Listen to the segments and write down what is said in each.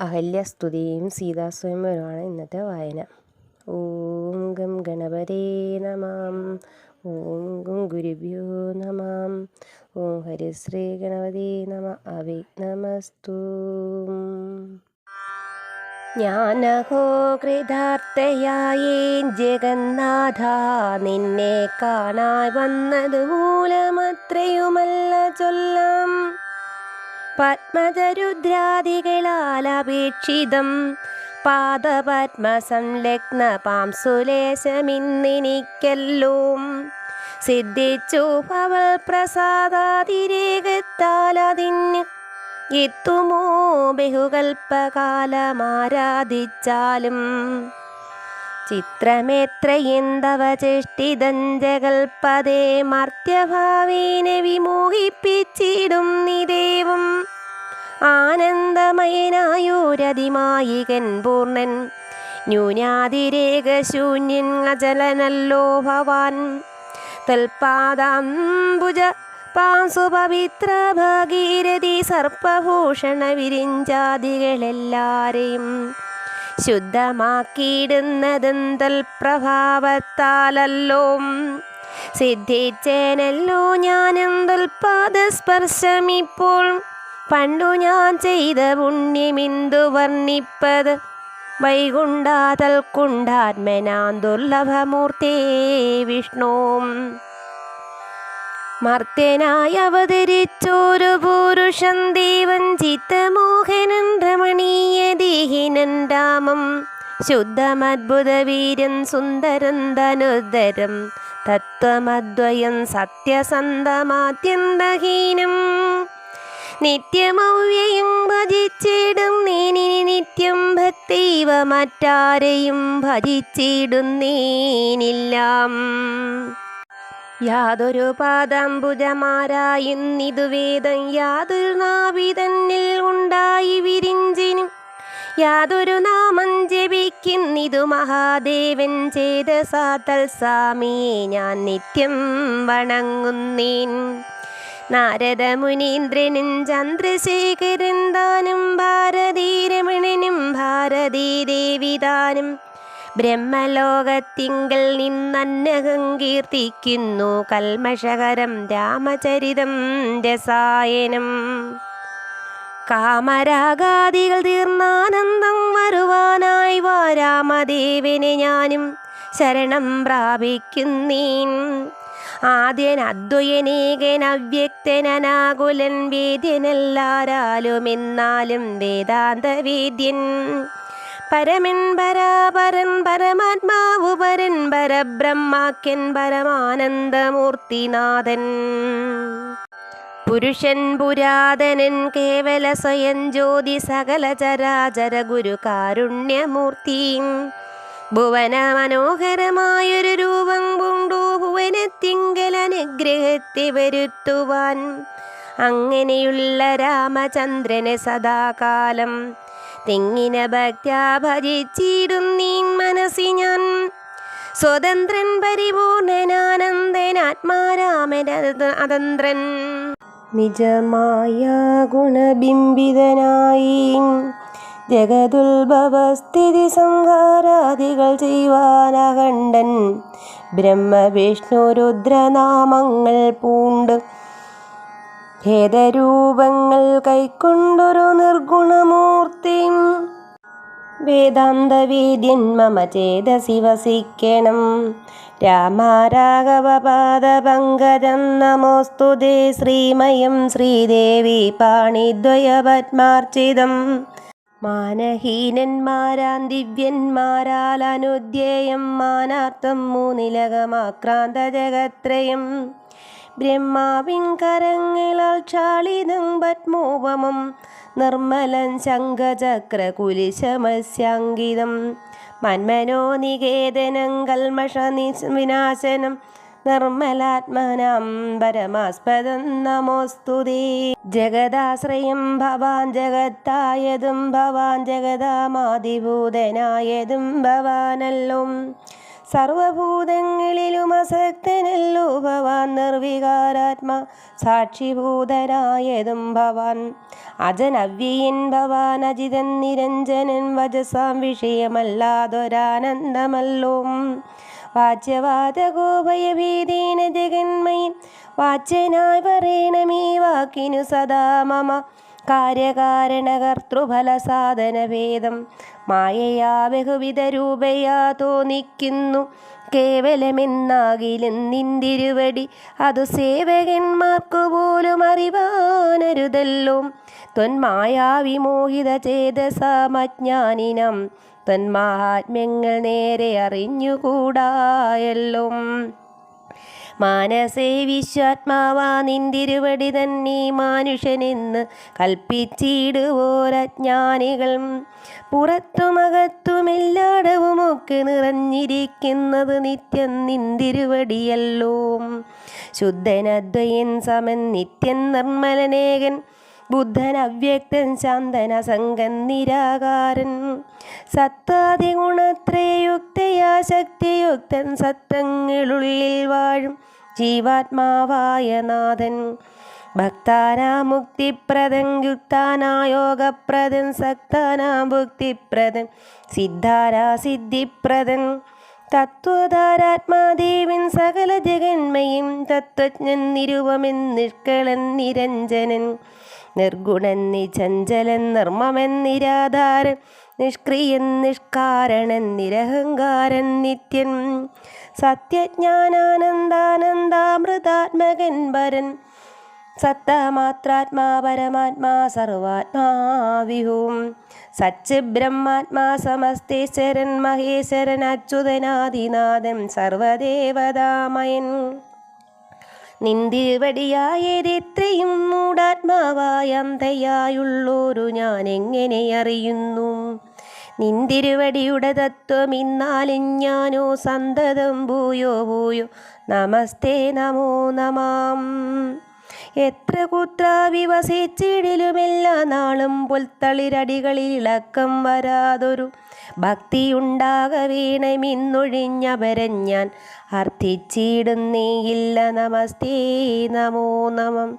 അഹല്യസ്തുതിയും സീതാസ്വയംവരമാണ് ഇന്നത്തെ വായന. ഓം ഗം ഗണപതേ നമാം. ഓം ഗും ഗുരുഭ്യോ നമാം. ഓം ഹരിശ്രീ ഗണപതി നമ. അവി ഞാനഹോ കൃതാർത്ഥയായേൻ ജഗന്നാഥ. നിന്നെ കാണാൻ വന്നത് മൂലമത്രയുമല്ല ചൊല്ലാം. പത്മജരുദ്രാദികളാൽ അപേക്ഷിതം പാദപത്മസംലഗ്ന പാംസുലേശമിന്നിനിക്കല്ലോ സിദ്ധിച്ചു ഭവൽ പ്രസാദാതിരേകത്താലതിന് എത്തുമോ ബഹുകൽപ്പകാലമാരാധിച്ചാലും ചിത്രമെത്രയെന്തവ ചേഷ്ടിതഞ്ചകൽപ്പതേ മർത്യഭാവേനെ വിമോഹിപ്പിച്ചിടും നിദേവം ആനന്ദമയനായോരതിമായികൻ പൂർണൻ. ന്യൂനാതിരേകശൂന്യൻ അചലനല്ലോ ഭവാൻ തൽപാദാംബുജ പാസു പവിത്ര ഭഗീരഥി സർപ്പഭൂഷണ വിരിഞ്ചാദികളെല്ലാരെയും ശുദ്ധമാക്കിയിടുന്നതെന്തൽ പ്രഭാവത്താലല്ലോ? സിദ്ധിച്ചേനല്ലോ ഞാനെന്തൽ പാദസ്പർശമിപ്പോൾ? പണ്ടു ഞാൻ ചെയ്ത പുണ്യമിന്തു വർണിപ്പത് വൈകുണ്ടാതൽ കുണ്ഠാത്മനാം ദുർലഭമൂർത്തേ വിഷ്ണു. മർത്യനായി അവതരിച്ചോരു പുരുഷൻ ദേവൻ ചിത്തമോഹനൻ രമണീയ ദേഹിനൻ രാമം. ശുദ്ധമദ്ഭുത വീരൻ സുന്ദരൻ ധനുദ്ധരം തത്വമദ്വയം സത്യസന്ധമാത്യന്തഹീനം നിത്യമൗവ്യയം ഭജിച്ചിടും നിത്യം ഭക്തൈവ മറ്റാരെയും ഭജിച്ചിടുന്നേനില്ലാം. യാതൊരു പാദാംബുജമാരായുന്നിതു വേദം യാതൊരു നാവിതന്നിൽ ഉണ്ടായി വിരിഞ്ചിനും. യാതൊരു നാമം ജപിക്കുന്നിതു മഹാദേവൻ ചെയ്ത സാതൽ സ്വാമിയെ ഞാൻ നിത്യം വണങ്ങുന്നേൻ. നാരദ മുനീന്ദ്രനും ചന്ദ്രശേഖരൻ താനും ഭാരതീരമണനും ഭാരതീദേവിതാനും ബ്രഹ്മലോകത്തിങ്കൽ നിന്നന്നകം കീർത്തിക്കുന്നു കൽമഷകരം രാമചരിതം രസായനം. കാമരാഗാദികൾ തീർന്നാനന്ദം വരുവാനായി വാ രാമദേവിനെ ഞാനും ശരണം പ്രാപിക്കുന്നീൻ. ആദ്യൻ അദ്വയനേകൻ അവ്യക്തനാകുലൻ വേദ്യനെല്ലാരാലും എന്നാലും വേദാന്ത വേദ്യൻ പരമൻ പരാപരൻ പരമാത്മാവു പരൻ പരബ്രഹ്മാക്യൻ പരമാനന്ദമൂർത്തിനാഥൻ. പുരുഷൻ പുരാതനൻ കേവല സ്വയം ജ്യോതി സകല ചരാചര ഗുരു കാരുണ്യമൂർത്തി. ഭുവന മനോഹരമായൊരു രൂപം കൊണ്ടു ഭുവനത്തിങ്കൽ അനുഗ്രഹത്തെ വരുത്തുവാൻ. അങ്ങനെയുള്ള രാമചന്ദ്രനെ സദാകാലം തെങ്ങിന ഭക്ത്യാ ഭജിച്ചിടുന്നീൻ മനസ്സി ഞാൻ. സ്വതന്ത്രൻ പരിപൂർണനാനന്ദൻ ആത്മാരാമൻ അതന്ത്രൻ. നിജമായ ഗുണബിംബിതനായി ജഗതുൽഭവസ്ഥിതി സംഹാരാദികൾ ചെയ്യുവാനകണ്ഠൻ ബ്രഹ്മവിഷ്ണു രുദ്രനാമങ്ങൾ പൂണ്ട് ഭേദരൂപങ്ങൾ കൈക്കൊണ്ടൊരു നിർഗുണമൂർത്തി. വേദാന്തവേദ്യൻ മമ ചേതസി വസിക്കണം. രാമാരാഘവപാദപങ്കജം നമോസ്തുതേ ശ്രീമയം ശ്രീദേവി പാണിദ്വയപത്മാർച്ചിതം. മാനഹീനന്മാരാൻ ദിവ്യന്മാരാൽ അനുദ്ധേയം മാനാർത്ഥം മൂന്നിലകമാക്രാന്ത ജഗത്രയം ബ്രഹ്മാവിൻ കരങ്ങളാൽ ക്ഷാളിതം പത്മോപമം നിർമ്മലൻ ശംഖചക്ര കുലിശമസ്യാങ്കിതം മന്മനോ നികേതനം കൽമഷ വിനാശനം നിർമ്മലാത്മനാം പരമാസ്പദം നമോസ്തുതി ജഗദാശ്രയം ഭവാൻ ജഗത്തായതും ഭവാൻ ജഗദാമാതിഭൂതനായതും ഭവാനല്ലോ. സർവഭൂതങ്ങളിലും അസക്തനല്ലോ ഭവാൻ നിർവികാരാത്മാ സാക്ഷിഭൂതനായതും ഭവാൻ. അജനവ്യയൻ ഭവാൻ അജിതൻ നിരഞ്ജനൻ വജസാം വിഷയമല്ലാതൊരാനന്ദമല്ലോ. വാച്യവാദഗോഭയഭേദേന ജഗന്മയൻ വാച്യനായി പറയണമീ വാക്കിനു സദാ മമ. കാര്യകാരണകർത്തൃഫലസാധനഭേദം മായയാ ബഹുവിധ രൂപയാ തോന്നിക്കുന്നു. കേവലമെന്നാകിലും നിന്തിരുവടി അതു സേവകന്മാർക്കു പോലും അറിവാനരുതല്ലോ. ത്വന്മായാവിമോഹിത ചേതസമജ്ഞാനിനം ത്വന്മാഹാത്മ്യങ്ങൾ നേരെ അറിഞ്ഞുകൂടായല്ലോ. മാനസേ വിശ്വാത്മാവാ നിന്തിരുവടി തന്നെ മാനുഷനെന്ന് കൽപ്പിച്ചിടുവോരജ്ഞാനികൾ. പുറത്തുമകത്തുമെല്ലാടവുമൊക്കെ നിറഞ്ഞിരിക്കുന്നത് നിത്യം നിന്തിരുവടിയല്ലോ. ശുദ്ധനദ്വയൻ സമൻ നിത്യൻ നിർമ്മലനേകൻ ബുദ്ധൻ അവ്യക്തൻ ശാന്തന സംഗൻ നിരാകാരൻ. സത്താതി ഗുണത്രയുക്തയാ ശക്തിയുക്തൻ സത്തങ്ങളുള്ളിൽ വാഴും ജീവാത്മാവായ നാഥൻ. ഭക്താനാം മുക്തിപ്രദൻ യുക്താനായോഗപ്രദൻ സക്താനാം ഭുക്തിപ്രദൻ സിദ്ധാരാ സിദ്ധിപ്രദൻ. തത്വധാരാത്മാദേവൻ സകല ജഗന്മയും തത്വജ്ഞൻ നിരുപമൻ നിഷ്കളൻ നിരഞ്ജനൻ. നിർഗുണൻ നിചഞ്ചലൻ നിർമ്മമൻ നിരാധാരൻ. നിഷ്ക്രിയൻ നിഷ്കാരണൻ നിരഹങ്കാരൻ നിത്യൻ. സത്യജ്ഞാനാനന്ദാനന്ദാമൃതാത്മകൻ വരൻ. സത്തമാത്രാത്മാ പരമാത്മാ സർവാത്മാവിഹും സച്ച് ബ്രഹ്മാത്മാ സമസ്തേശ്വരൻ മഹേശ്വരൻ അച്യുതനാദിനാഥൻ സർവദേവതാമയൻ. നിന്തിരുവടിയായതെത്രയും മൂടാത്മാവായ അന്ധയായുള്ളോരു ഞാൻ എങ്ങനെ അറിയുന്നു? നിന്തിരുവടിയുടെ തത്വം ഇന്നാലും ഞാനോ സന്തതം ഭൂയോ ഭൂയോ നമസ്തേ നമോ നമാം. എത്ര കുത്ര വിവസിച്ചിടിലുമെല്ലാ നാളും പുൽത്തളിരടികളിൽ ഇളക്കം വരാതൊരു ഭക്തിയുണ്ടാക വീണമിന്നൊഴിഞ്ഞപരൻ ഞാൻ അർത്ഥിച്ചിടുന്നേയില്ല നമസ്തേ നമോ നമം.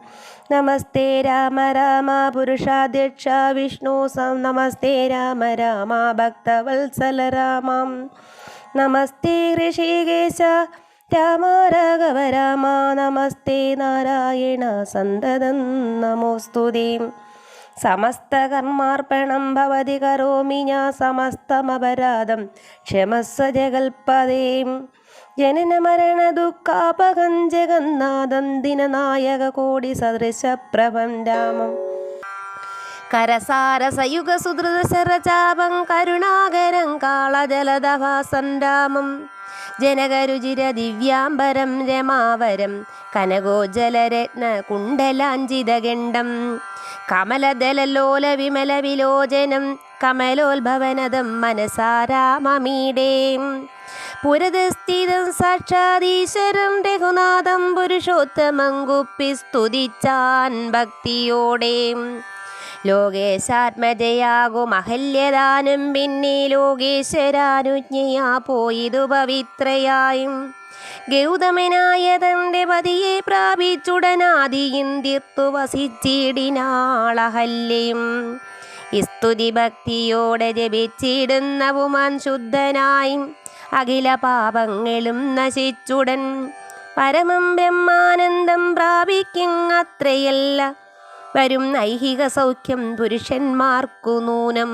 നമസ്തേ രാമ രാമ പുരുഷാധ്യക്ഷ വിഷ്ണു സം. നമസ്തേ രാമ രാമ ഭക്തവത്സല രാമം. നമസ്തേ ഋഷികേശ രാമ രാഘവ രാമ നമസ്തേ നാരായണ സന്തതം സമസ്ത സമസ്തകർമാർപ്പണം ഭവതി കരോമി ഞാൻ സമസ്തമപരാധം. ക്ഷമസ്വ ജഗൽപദേ ജനന മരണ ദുഃഖാപകം ജഗന്നാഥം ദിനനായക കോടി സദൃശപ്രഭം രാമം. കരസാരസയുഗ സുധൃത ശരചാപം കരുണാകരം കാളജലദഭാസം രാമം. ജനകരുചിര ദിവ്യാംബരം രമാവരം കനകോജലരത്ന കുണ്ടലാഞ്ചിതഗണ്ഡം കമലദലലോല വിമല വിലോചനം കമലോത്ഭവനദം മനസാരാമമീടേ പുരതസ്ഥിതം സാക്ഷാദീശ്വരം രഘുനാഥം പുരുഷോത്തമം കുപ്പി സ്തുതിച്ചാൻ ഭക്തിയോടെ. ലോകേശാത്മജയാകും അഹല്യദാനം പിന്നെ ലോകേശ്വരാനുജ്ഞയാ പോയിതു പവിത്രയായും. ഗൗതമനായ തന്റെ പതിയെ പ്രാപിച്ചുടനാദിയും തീർത്തു വസിച്ചിടിനാളഹല്യം സ്തുതി ഭക്തിയോടെ ജപിച്ചിടുന്നവുമാൻ ശുദ്ധനായും. അഖില പാപങ്ങളും നശിച്ചുടൻ. പരമം ബ്രഹ്മാനന്ദം പ്രാപിക്കും അത്രയല്ല. വരും നൈഹിക സൗഖ്യം പുരുഷന്മാർക്കു നൂനം.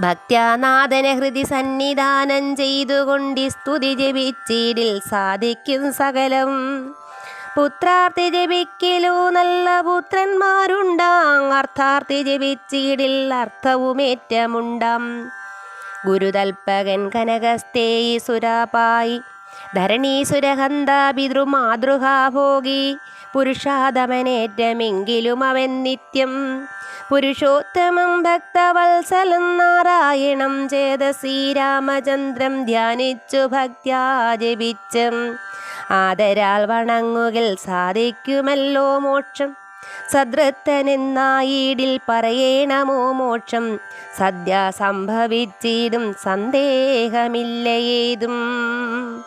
ഭക്ത്യാനാഥന ഹൃദി സന്നിധാനം ചെയ്തുകൊണ്ട് സ്തുതി ജപിച്ചിടിൽ സാധിക്കും സകലം. പുത്രാർത്ഥി ജപിക്കലോ നല്ല പുത്രന്മാരുണ്ടാം. അർത്ഥാർത്ഥി ജപിച്ചിടിൽ അർത്ഥവുമേറ്റമുണ്ടാം. ഗുരുതൽപകൻ കനകസ്തേയി സുരാപായി ധരണീസുരഹന്ത പിതൃമാതൃഹാഭോഗി പുരുഷാതമനേറ്റമെങ്കിലും അവൻ നിത്യം പുരുഷോത്തമം ഭക്തവത്സലം നാരായണം ചേത ശ്രീരാമചന്ദ്രം ധ്യാനിച്ചു ഭക്ത്യാ ആദരാൽ വണങ്ങുകിൽ സാധിക്കുമല്ലോ മോക്ഷം. സദൃത്തനെന്നായിടിൽ പറയേണമോ മോക്ഷം. സദ്യ സംഭവിച്ചിടും സന്ദേഹമില്ല ഏതും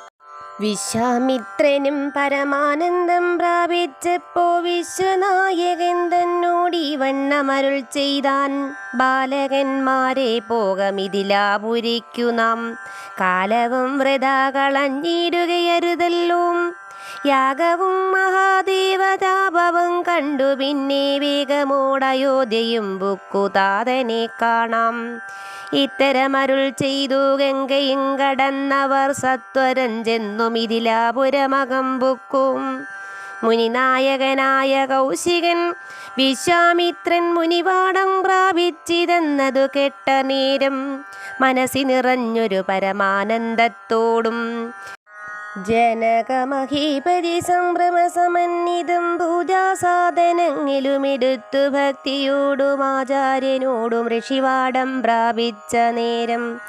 വിശ്വാമിത്രനും പരമാനന്ദം പ്രാപിച്ചപ്പോ വിശ്വനായകൻ തന്നോടി വണ്ണമരുൾ ചെയ്താൻ ബാലകന്മാരെ പോകമിതിലാപുരിക്കു നാം. കാലവും വൃതാ കളഞ്ഞിടുകയരുതല്ലോ. യാഗവും മഹാദേവതാപവും കണ്ടു പിന്നെ വേഗമോടയോധ്യയും ബുക്കുതാതനെ കാണാം. ഇത്തരമരുൾ ചെയ്തു ഗംഗയും കടന്നവർ സത്വരം ചെന്നും ഇതിലാപുരമകം ബുക്കും. മുനിനായകനായ കൗശികൻ വിശ്വാമിത്രൻ മുനിവാടം പ്രാപിച്ചിതെന്നതു കെട്ട നേരം മനസ്സി നിറഞ്ഞൊരു പരമാനന്ദത്തോടും ജനകമഹീപതി സംഭ്രമസമന്നിതം പൂജാസാധനങ്ങളിലുമെടുത്തു ഭക്തിയോടും ആചാര്യനോടും ഋഷിവാടം പ്രാപിച്ച നേരം.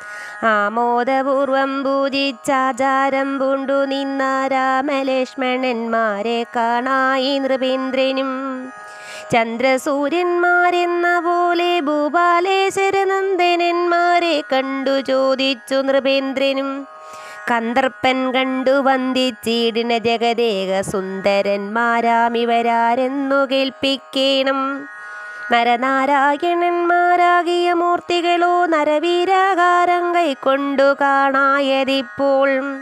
ആമോദപൂർവം പൂജിച്ചാചാരം പൂണ്ടു നിന്ന രാമലക്ഷ്മണന്മാരെ കാണായി നൃപേന്ദ്രനും. ചന്ദ്രസൂര്യന്മാരെന്ന പോലെ ഭൂപാലേശ്വരനന്ദനന്മാരെ കണ്ടു ചോദിച്ചു നൃപേന്ദ്രനും. കന്ദർപ്പൻ കണ്ടു വന്ദിച്ചിടിന ജഗദേക സുന്ദരന്മാരാമിവരാരെന്നു കേൾപ്പിക്കണം. നരനാരായണന്മാരാകിയ മൂർത്തികളോ നരവീരാകാരം കൈക്കൊണ്ടു കാണായതിപ്പോൾ.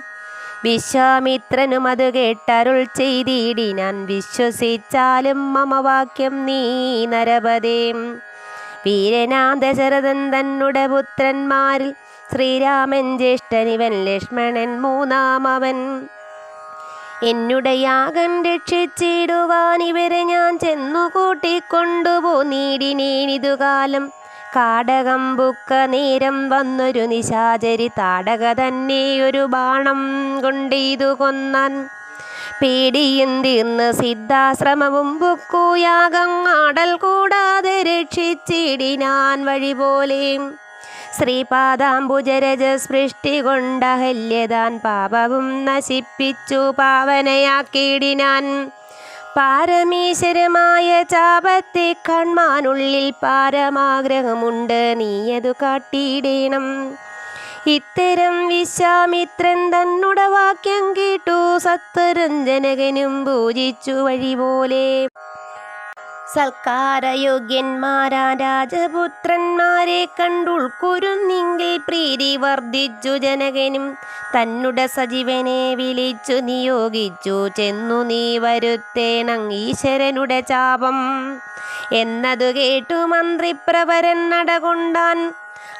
വിശ്വാമിത്രനും അത് കേട്ടരുൾ ചെയ്തിടി ഞാൻ വിശ്വസിച്ചാലും മമവാക്യം നീ നരപതേ. വീരനാം ദശരഥൻ തന്നുടെ പുത്രന്മാരിൽ ശ്രീരാമൻ ജ്യേഷ്ഠനിവൻ ലക്ഷ്മണൻ മൂന്നാമവൻ. എന്നുടെ യാഗം രക്ഷിച്ചിടുവാൻ ഇവരെ ഞാൻ ചെന്നു കൂട്ടിക്കൊണ്ടുപോന്നീടിനേനിതു കാലം കാടകം ബുക്ക നേരം വന്നൊരു നിശാചരി താടക തന്നെ ഒരു ബാണം കൊണ്ടിതു കൊന്നാൻ. പേടിയും തീർന്ന് സിദ്ധാശ്രമവും ബുക്കു യാഗം ആടൽ കൂടാതെ രക്ഷിച്ചിടിനാൻ വഴി പോലെ ശ്രീപാദാംബുജരജസ്പൃഷ്ടി കൊണ്ടഹല്യതാൻ പാപവും നശിപ്പിച്ചു പാവനയാക്കിയിടിനാൻ. പാരമീശ്വരമായ ചാപത്തെ കൺമാനുള്ളിൽ പാരമാഗ്രഹമുണ്ട് നീയതു കാട്ടിയിടേണം. ഇത്തരം വിശ്വാമിത്രൻ തന്നുട വാക്യം കേട്ടു സത്വരം ജനകനും പൂജിച്ചു വഴി പോലെ സൽക്കാരയോഗ്യന്മാരാ രാജപുത്രന്മാരെ കണ്ടുൾക്കുരുന്നിങ്കിൽ പ്രീതി വർദ്ധിച്ചു ജനകനും. തന്നുടെ സജീവനെ വിളിച്ചു നിയോഗിച്ചു. ചെന്നു നീ വരുത്തേണം ഈശ്വരനുടെ ചാപം. എന്നതു കേട്ടു മന്ത്രിപ്രവരൻ നടകൊണ്ടാൻ.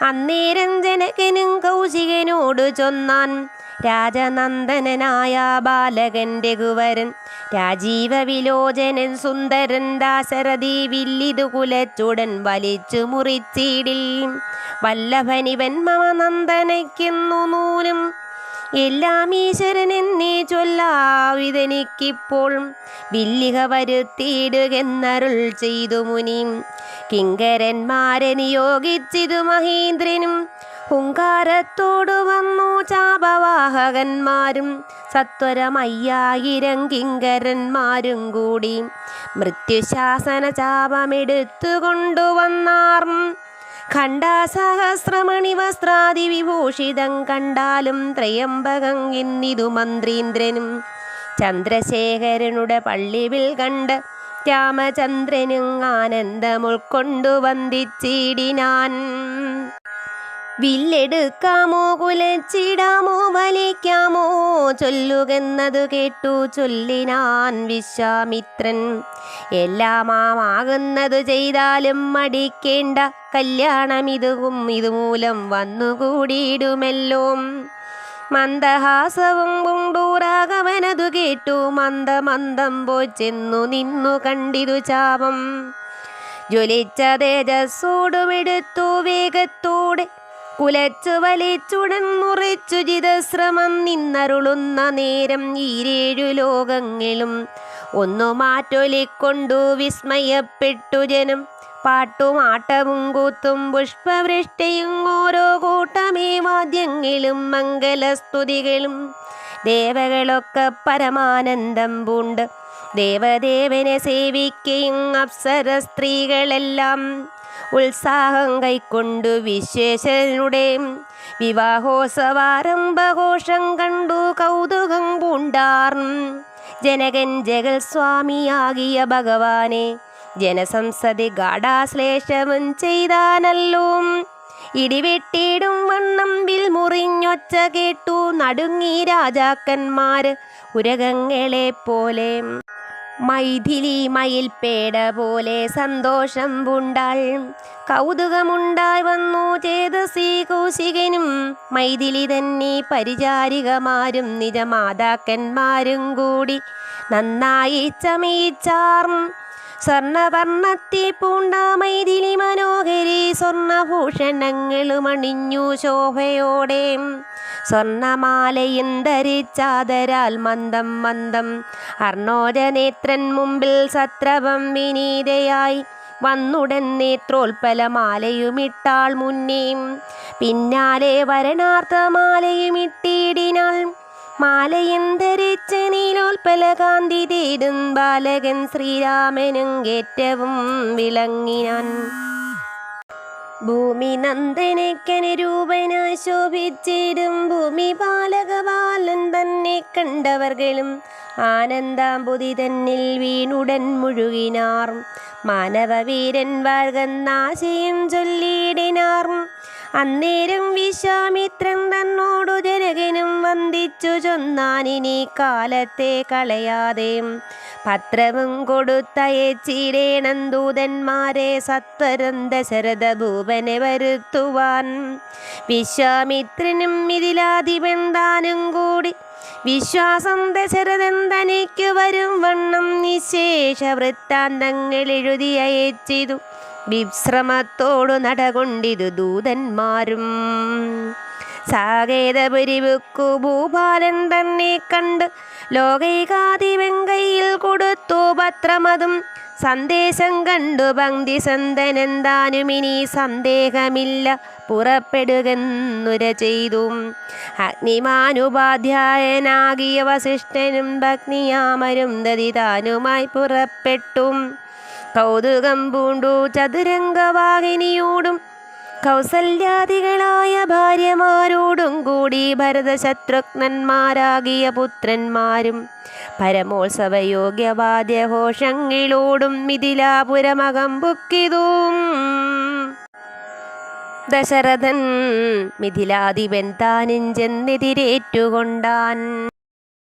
അന്നേരം ജനകനും കൗശികനോട് ചൊന്നാൻ. രാജനന്ദനായ ബാലകൻ രഘുവരൻ രാജീവ വിലോചനൻ സുന്ദരൻ ദാശരഥി വില്ലിതു കുലച്ചുടൻ വലിച്ചു മുറിച്ചിടിൽ. വല്ലഭനിവൻ മമ നന്ദനയ്ക്കുന്നു നൂലും എല്ലാം ഈശ്വരൻ എന്നീ ചൊല്ലാവിതനിക്കിപ്പോൾ. വില്ലിക വരുത്തിയിടുകെന്നരുൾ ചെയ്തു മുനിയും കിങ്കരന്മാരെ നിയോഗിച്ചിതു മഹീന്ദ്രനും ഹുങ്കാരത്തോടു വന്നു ചാപവാഹകന്മാരും സത്വരമയ്യായിരം കിങ്കരന്മാരും കൂടി മൃത്യുശാസന കൊണ്ടുവന്നാർ ഖണ്ഡാസഹസ്രമണി വസ്ത്രാദി വിഭൂഷിതം കണ്ടാലും ത്രയംബകം ഇന്നിതു മന്ത്രീന്ദ്രനും ചന്ദ്രശേഖരനുടെ പള്ളിവിൽ കണ്ട് രാമചന്ദ്രനും ആനന്ദം ഉൾക്കൊണ്ടു വന്ദിച്ചിടിനാൻ. വില്ലെടുക്കാമോ കുലച്ചിടാമോ വലിക്കാമോ ചൊല്ലുകെന്നതു കേട്ടു ചൊല്ലിനാൻ വിശ്വാമിത്രൻ. എല്ലാമാകുന്നതു ചെയ്താലും മടിക്കേണ്ട കല്യാണം ഇതും ഇതുമൂലം വന്നുകൂടിയിടുമല്ലോ. മന്ദഹാസവും കുണ്ടൂറാകവനതു കേട്ടു മന്ദമന്ദം പോയി ചെന്നു നിന്നു കണ്ടിതു ചാപം. ജ്വലിച്ച തേജസ്സോടുമെടുത്തു വേഗത്തോടെ കുലച്ചു വലിച്ചുടൻ മുറിച്ചു ജിതശ്രമം നിന്നരുളുന്ന നേരം ഈരേഴു ലോകങ്ങളും ഒന്നു മാറ്റൊലിക്കൊണ്ടു വിസ്മയപ്പെട്ടു ജനം. പാട്ടും ആട്ടവും കൂത്തും പുഷ്പവൃഷ്ടിയും ഓരോ കൂട്ടമേ വാദ്യങ്ങളും മംഗലസ്തുതികളും. ദേവകളൊക്കെ പരമാനന്ദം പൂണ്ട്. ദേവദേവനെ സേവിക്കുകയും അപ്സര സ്ത്രീകളെല്ലാം. ഉത്സാഹം കൈക്കൊണ്ടു വിശേഷനുടെ വിവാഹോത്സവാരംഭഘോഷം കണ്ടു കൗതുകം പൂണ്ടാർ. ജനകൻ ജഗൽ സ്വാമിയാകിയ ഭഗവാനെ ജനസംസതി ഗാഠാശ്ലേഷവും ചെയ്താനല്ലോ. ഇടിവെട്ടിയിടും വണ്ണമ്പിൽ മുറിഞ്ഞൊച്ച കേട്ടു നടുങ്ങി രാജാക്കന്മാർ ഉരകങ്ങളെ പോലെ. മൈഥിലി മയിൽപേട പോലെ സന്തോഷം പൂണ്ടാൾ. കൗതുകമുണ്ടായി വന്നു ചേതസി കൗശികനും. മൈഥിലി തന്നെ പരിചാരികമാരും നിജമാതാക്കന്മാരും കൂടി. നന്നായി ചമയിച്ചാർ. സ്വർണവർണത്തെ പൂണ്ട മൈഥിലി മനോഹരി സ്വർണഭൂഷണങ്ങളും അണിഞ്ഞു ശോഭയോടെ. സ്വർണമാലയും ധരിച്ചാതരാൽ മന്ദം മന്ദം. അർണോജനേത്രൻ മുമ്പിൽ സത്രവം വിനീതയായി വന്നുടൻ നേത്രോൽപ്പലമാലയുമിട്ടാൾ മുന്നേയും പിന്നാലെ വരണാർത്ഥമാലയുമിട്ടിയിടിനാൾ മാലയും ധരിച്ച നീലോൽപ്പല കാന്തി തേടും ബാലകൻ ശ്രീരാമനും ഏറ്റവും വിളങ്ങിനാൻ. ഭൂമി നന്ദനക്കനുരൂപനായി ശോഭിച്ചിടും ഭൂമി പാലകപാലൻ തന്നെ കണ്ടവർകളും ആനന്ദാമ്പുതി തന്നിൽ വീണുടൻ മുഴുകിനാർ. മാനവവീരൻ വാഴ്കന്നാശയും ചൊല്ലിയിടിനാർ. അന്നേരം വിശ്വാമിത്രൻ തന്നോടു ജനകനും വന്ദിച്ചു ചൊന്നാനിനി കാലത്തെ കളയാതെ. പത്രവും കൊടുത്തയച്ചിടേണം ദൂതന്മാരെ സത്വരം ദശരഥ ഭൂപനെ വരുത്തുവാൻ. വിശ്വാമിത്രനും ഇതിലാധിപൻ താനും കൂടി. വിശ്വാസം ദശരഥൻ തനിക്കു വരും വണ്ണം നിശേഷ വൃത്താന്തങ്ങൾ എഴുതി അയച്ചിതു. വിശ്രമത്തോടു നടകൊണ്ടിതു ദൂതന്മാരും. സാകേതപുരിവുക്കു ഭൂപാലൻ തന്നെ കണ്ട് ലോകൈകാതിവെങ്കയിൽ കൊടുത്തു പത്രമതും. സന്ദേശം കണ്ടു പങ്ക്തി സന്തനെന്താനുമിനി സന്ദേഹമില്ല. പുറപ്പെടുകെന്നുര ചെയ്തു. അഗ്നിമാനുപാധ്യായനാകിയ വസിഷ്ഠനും ഭഗ്നിയാമരും ദതിതാനുമായി പുറപ്പെട്ടു. കൗതുകം പൂണ്ടു ചതുരംഗവാഹിനിയോടും കൗസല്യാദികളായ ഭാര്യമാരോടും കൂടി ഭരതശത്രുഘ്നന്മാരാകിയ പുത്രന്മാരും പരമോത്സവയോഗ്യവാദ്യഘോഷങ്ങളോടും മിഥിലാപുരമകം പുക്കിതും. ദശരഥൻ മിഥിലാധിപൻ താനും ചെന്നെതിരേറ്റുകൊണ്ടാൻ